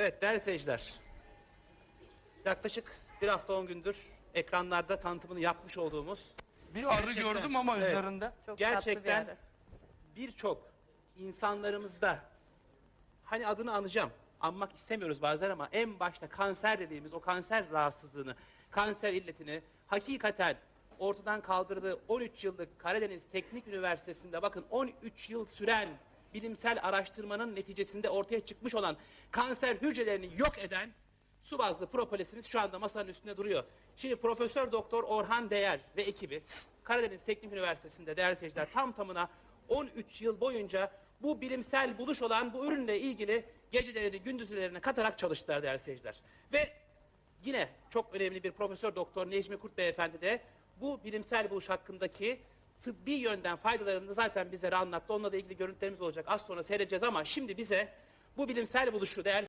Evet değerli seyirciler. Yaklaşık bir hafta on gündür ekranlarda tanıtımını yapmış olduğumuz Bir arı Gerçekten, gördüm ama evet. üzerinde. Çok gerçekten tatlı birçok insanlarımızda hani adını anacağım anmak istemiyoruz bazen ama en başta kanser dediğimiz o kanser rahatsızlığını, kanser illetini hakikaten ortadan kaldırdığı 13 yıllık Karadeniz Teknik Üniversitesi'nde bakın 13 yıl süren bilimsel araştırmanın neticesinde ortaya çıkmış olan kanser hücrelerini yok eden su bazlı propolisimiz şu anda masanın üstünde duruyor. Şimdi Profesör Doktor Orhan Değer ve ekibi Karadeniz Teknik Üniversitesi'nde değerli seyirciler tam tamına 13 yıl boyunca bu bilimsel buluş olan bu ürünle ilgili gecelerini gündüzlerini katarak çalıştılar değerli seyirciler. Ve yine çok önemli bir Profesör Doktor Necmi Kurt Beyefendi de bu bilimsel buluş hakkındaki tıbbi yönden faydalarını zaten bizlere anlattı. Onunla da ilgili görüntülerimiz olacak. Az sonra seyredeceğiz ama şimdi bize bu bilimsel buluşu değerli